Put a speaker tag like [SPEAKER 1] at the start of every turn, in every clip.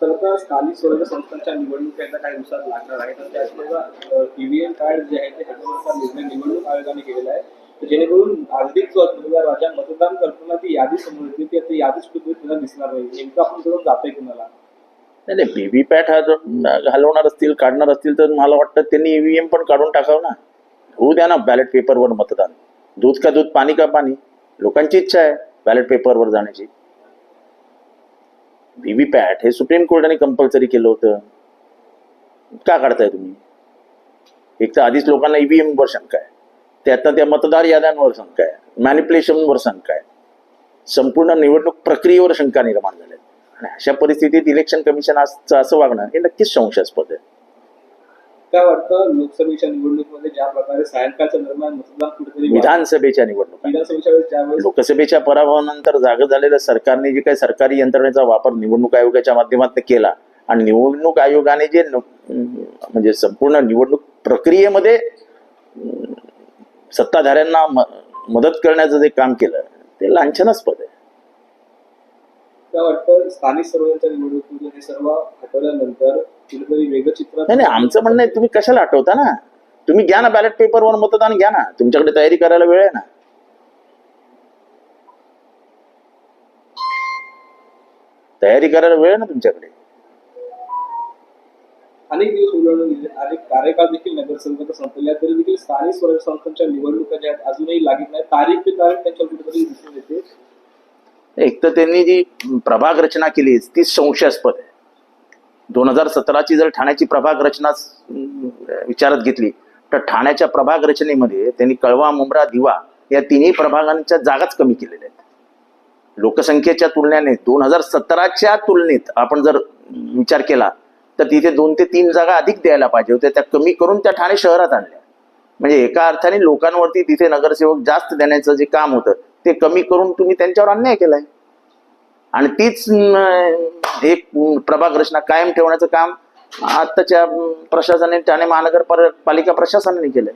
[SPEAKER 1] सरकार स्थानिक स्वराज्य संस्थांच्या निवडणुका येत्या काही दिवसात लागणार आहे. तर त्याचबरोबर ईव्हीएम कार्ड जे आहे ते हटवण्याचा निर्णय निवडणूक आयोगाने केलेला आहे. जेणेकरून अधिक जो राजा मतदान करताना ती यादी समोर येते ती आता यादीच कुठे तुला दिसणार नाही. नेमकं आपण करून जाते कुणाला.
[SPEAKER 2] नाही नाही व्हीव्हीपॅट हा जर घालवणार असतील काढणार असतील तर मला वाटतं त्यांनी ईव्हीएम पण काढून टाकावं ना. होऊ द्या ना बॅलेट पेपरवर मतदान. दूध का दूध पाणी का पाणी. लोकांची इच्छा आहे बॅलेट पेपरवर जाण्याची. व्हीव्हीपॅट हे सुप्रीम कोर्टाने कंपल्सरी केलं होतं. का काढताय तुम्ही? एक तर आधीच लोकांना ईव्हीएम वर शंका आहे. त्यातनं त्या मतदार याद्यांवर शंका आहे. मॅनिप्युलेशनवर शंका आहे. संपूर्ण निवडणूक प्रक्रियेवर शंका निर्माण झाल्या आणि अशा परिस्थितीत इलेक्शन कमिशन असं वागणं हे नक्कीच संशयास्पद आहे.
[SPEAKER 1] काय वाटतं लोकसभेच्या निवडणुकीमध्ये ज्या प्रकारे सायंकाळच्या दरम्यान मतदान कुठेतरी
[SPEAKER 2] विधानसभेच्या निवडणुका.
[SPEAKER 1] विधानसभेच्या वेळेस ज्यावेळेस
[SPEAKER 2] लोकसभेच्या पराभवानंतर जाग झालेल्या सरकारने जे काही सरकारी यंत्रणेचा वापर निवडणूक आयोगाच्या माध्यमातून केला आणि निवडणूक आयोगाने जे म्हणजे संपूर्ण निवडणूक प्रक्रियेमध्ये सत्ताधाऱ्यांना मदत करण्याचं जे काम केलं ते लांछनास्पद आहे.
[SPEAKER 1] काय वाटतं स्थानिक स्वराज्याच्या निवडणुकीमध्ये हे सर्व हटवल्यानंतर कुठेतरी वेगळं चित्र
[SPEAKER 2] नाही नाही आमचं म्हणणं आहे तुम्ही कशाला आठवता ना? तुम्ही घ्या ना बॅलेट पेपरवर मतदान घ्या ना. तुमच्याकडे तयारी करायला वेळ आहे ना? तयारी करायला वेळ ना तुमच्याकडे?
[SPEAKER 1] अनेक दिवस गेले. अनेक कार्यकाळ देखील नगरसेवकाचा संपलेला आहे, तरी देखील स्थानिक स्वराज्य संस्थांच्या निवडणुका ज्या अजूनही लागत नाही तारीख पे तारीख त्यांच्या कुठेतरी दिसून येते.
[SPEAKER 2] एक तर त्यांनी जी प्रभाग रचना केली ती संशयास्पद आहे. दोन हजार सतराची जर ठाण्याची प्रभाग रचना विचारात घेतली तर ठाण्याच्या प्रभाग रचनेमध्ये त्यांनी कळवा मुंब्रा दिवा या तिन्ही प्रभागांच्या जागाच कमी केलेल्या आहेत. लोकसंख्येच्या तुलनेने दोन हजार सतराच्या तुलनेत आपण जर विचार केला तर तिथे दोन ते तीन जागा अधिक द्यायला पाहिजे होत्या त्या कमी करून त्या ठाणे शहरात आणल्या. म्हणजे एका अर्थाने लोकांवरती तिथे नगरसेवक जास्त देण्याचं जे काम होतं ते कमी करून तुम्ही त्यांच्यावर अन्याय केलाय. आणि तीच एक प्रभाग रचना कायम ठेवण्याचं काम आताच्या प्रशासनाने ठाणे महानगर पालिका प्रशासनाने केलंय.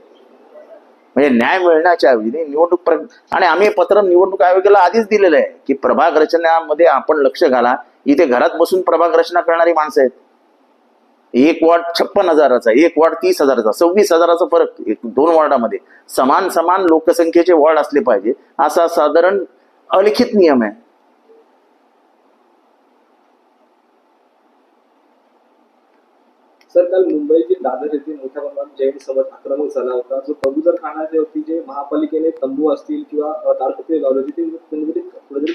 [SPEAKER 2] म्हणजे न्याय मिळण्याच्या ऐवजी निवडणूक आणि आम्ही पत्र निवडणूक आयोगाला आधीच दिलेलं आहे की प्रभाग रचनामध्ये आपण लक्ष घाला. इथे घरात बसून प्रभाग रचना करणारी माणसं आहेत. एक वॉर्ड छप्पन हजाराचा एक वॉर्ड तीस हजाराचा सव्वीस हजाराचा फरक दोन वॉर्डामध्ये. समान समान लोकसंख्येचे वॉर्ड असले पाहिजे असा साधारण अलिखित नियम आहे.
[SPEAKER 1] सर काल मुंबईतील दादर येथील मोठ्या प्रमाणात जैन समाज आक्रमक झाला होता. जो पवित्र खानाच्या वरती जे महापालिकेने तंबू असतील किंवा अ, ताडपत्री लावले होते ते कुठेतरी